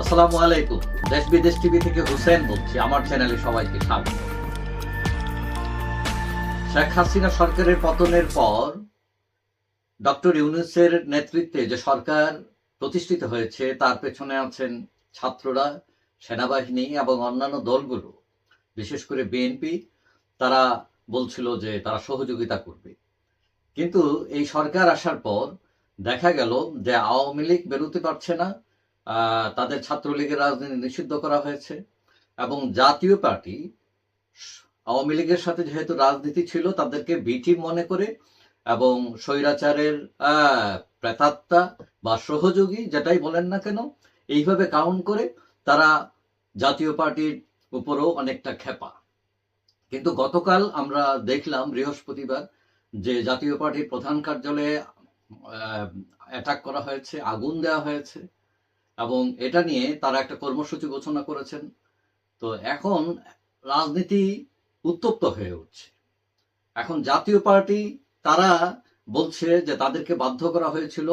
আসসালামু আলাইকুম। দেশ বিদেশ টিভি থেকে হুসেন বলছি। আমার চ্যানেলে সবাইকে স্বাগত। শেখ হাসিনা সরকারের পতনের পর ডক্টর ইউনুসের নেতৃত্বে যে সরকার প্রতিষ্ঠিত হয়েছে, তার পেছনে আছেন ছাত্ররা, সেনাবাহিনী এবং অন্যান্য দলগুলো। বিশেষ করে বিএনপি, তারা বলছিল যে তারা সহযোগিতা করবে। কিন্তু এই সরকার আসার পর দেখা গেল যে আওয়ামী লীগ বেরোতে পারছে না। তাদের ছাত্রলীগের রাজনীতি নিষিদ্ধ করা হয়েছে এবং জাতীয় পার্টি আওয়ামী লীগের সাথে যেহেতু রাজনীতি ছিল, তাদেরকে বিটি মনে করে এবং স্বৈরাচারের প্রেতাত্মা বা সহযোগী যেটাই বলেন না কেন, এইভাবে কাউন্ট করে তারা জাতীয় পার্টির উপরও অনেকটা খেপা কিন্তু গতকাল আমরা দেখলাম বৃহস্পতিবার যে জাতীয় পার্টির প্রধান কার্যালয়ে অ্যাটাক করা হয়েছে, আগুন দেওয়া হয়েছে। এবং এটা নিয়ে তারা একটা কর্মসূচি ঘোষণা করেছেন। তো এখন রাজনীতি উত্তপ্ত হয়ে উঠছে। এখন জাতীয় পার্টি, তারা বলছে যে তাদেরকে বাধ্য করা হয়েছিল,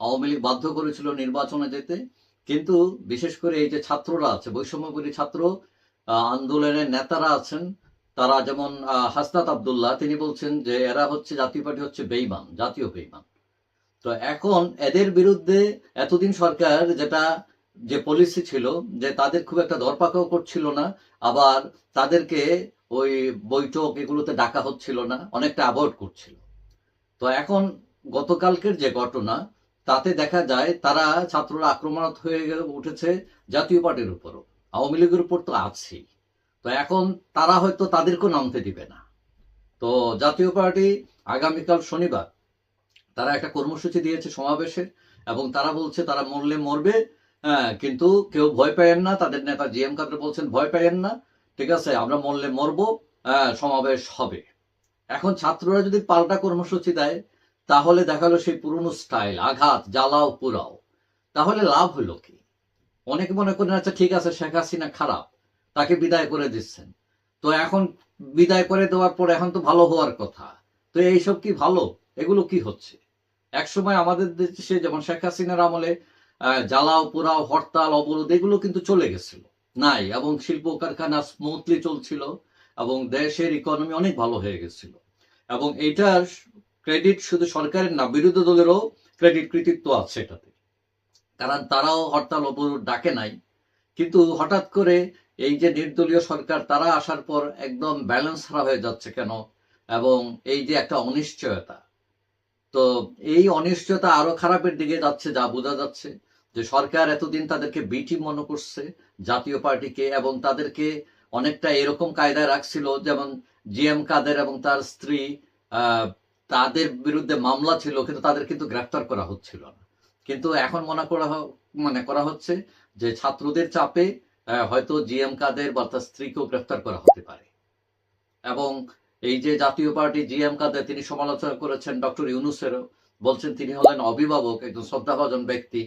আওয়ামী লীগ বাধ্য করেছিল নির্বাচনে যেতে। কিন্তু বিশেষ করে এই যে ছাত্ররা আছে বৈষম্যগুলি ছাত্র আন্দোলনের নেতারা আছেন, তারা যেমন হাসনাত আবদুল্লাহ, তিনি বলছেন যে এরা হচ্ছে, জাতীয় পার্টি হচ্ছে বেইমান, জাতীয় বেইমান। তো এখন এদের বিরুদ্ধে এতদিন সরকার যেটা যে পলিসি ছিল, যে তাদের খুব একটা ধরপাকড় করছিল না, আবার তাদেরকে ওই বৈঠক এগুলোতে ডাকা হচ্ছিল না, অনেকটা অ্যাভয়েড করছিল। তো এখন গতকালকের যে ঘটনা, তাতে দেখা যায় তারা ছাত্ররা আক্রমণাত্মক হয়ে উঠেছে জাতীয় পার্টির উপরও, আওয়ামী লীগের উপর তো আছেই। তো এখন তারা হয়তো তাদেরকেও নামতে দিবে না। তো জাতীয় পার্টি আগামীকাল শনিবার তারা একটা কর্মসূচি দিয়েছে সমাবেশের এবং তারা বলছে তারা মরলে মরবে হ্যাঁ কিন্তু কেউ ভয় পায়েন না তাদের নেতা জি এম কাদের বলছেন ভয় পাইয়েন না ঠিক আছে আমরা মরলে মরবো হ্যাঁ, সমাবেশ হবে। এখন ছাত্ররা যদি পাল্টা কর্মসূচি দেয় তাহলে দেখাল সেই পুরনো স্টাইল আঘাত জ্বালাও পুরাও তাহলে লাভ হলো কি? অনেকে মনে করেন আচ্ছা ঠিক আছে শেখ হাসিনা খারাপ তাকে বিদায় করে দিচ্ছেন। তো এখন বিদায় করে দেওয়ার পর এখন তো ভালো হওয়ার কথা। তো এইসব কি ভালো? এগুলো কি হচ্ছে? একসময় আমাদের দেশে যেমন শেখ হাসিনার আমলে জ্বালাও, পোড়াও, হরতাল, অবরোধ, এগুলো কিন্তু চলে গেছিল। নাই, এবং শিল্প কারখানা স্মুথলি চলছিল, এবং দেশের ইকোনমি অনেক ভালো হয়ে গেছিল। এবং এইটার ক্রেডিট শুধু সরকারের না, বিরোধী দলেরও ক্রেডিট কৃতিত্ব আছে এটাতে। কারণ তারাও হরতাল, অবরোধ ডাকে নাই। কিন্তু হঠাৎ করে এই যে নির্দলীয় সরকার, তারা আসার পর একদম ব্যালেন্স হারা হয়ে যাচ্ছে কেন? এবং এই যে একটা অনিশ্চয়তা তো এই অনিশ্চয়তা আরও খারাপের দিকে যাচ্ছে, যা বোঝা যাচ্ছে যে সরকার এতদিন তাদেরকে বিটি মনে করছে, জাতীয় পার্টিকে, এবং তাদেরকে অনেকটা এরকম কায়দায় রাখছিল, যেমন জি এম কাদের এবং তার স্ত্রী তাদের বিরুদ্ধে মামলা ছিল, কিন্তু তাদের কিন্তু গ্রেফতার করা হচ্ছিল না। কিন্তু এখন মনে করা মানে করা হচ্ছে যে ছাত্রদের চাপে হয়তো জি এম কাদের বা তার স্ত্রীকেও গ্রেফতার করা হতে পারে। এবং এই যে জাতীয় পার্টি জি এম কাদের, তিনি সমালোচনা করেছেন ডক্টর ইউনুসেরও। বলছেন তিনি হলেন অভিভাবক, একজন শ্রদ্ধাভাজন ব্যক্তি,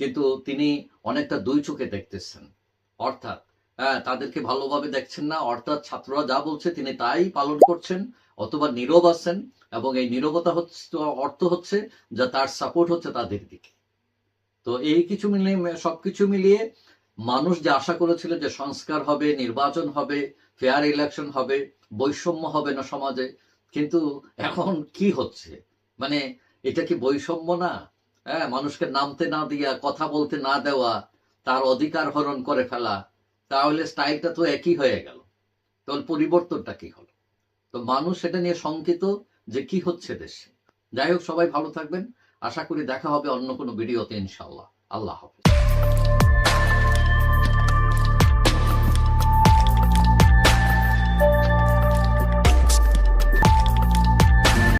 কিন্তু তিনি অনেকটা দুই চোখে দেখতেছেন। অর্থাৎ হ্যাঁ তাদেরকে ভালোভাবে দেখছেন না, অর্থাৎ ছাত্ররা যা বলছে তিনি তাই পালন করছেন, অথবা নীরব আছেন, এবং এই নীরবতা হচ্ছে, অর্থ হচ্ছে যা তার সাপোর্ট হচ্ছে তাদের দিকে। তো এই কিছু মিলিয়ে সবকিছু মিলিয়ে মানুষ যে আশা করেছিল যে সংস্কার হবে, নির্বাচন হবে ফেয়ার ইলেকশন হবে বৈষম্য হবে না সমাজে। কিন্তু এখন কি হচ্ছে? মানে এটা কি বৈষম্য না? হ্যাঁ মানুষকে নামতে না দিয়া, কথা বলতে না দেওয়া, তার অধিকার হরণ করে ফেলা, তাহলে স্টাইলটা তো একই হয়ে গেল। তাহলে পরিবর্তনটা কি হলো? তো মানুষ সেটা নিয়ে শঙ্কিত যে কি হচ্ছে দেশে। যাই হোক, সবাই ভালো থাকবেন। আশা করি দেখা হবে অন্য কোনো ভিডিওতে ইনশাল্লাহ আল্লাহ হাফিজ।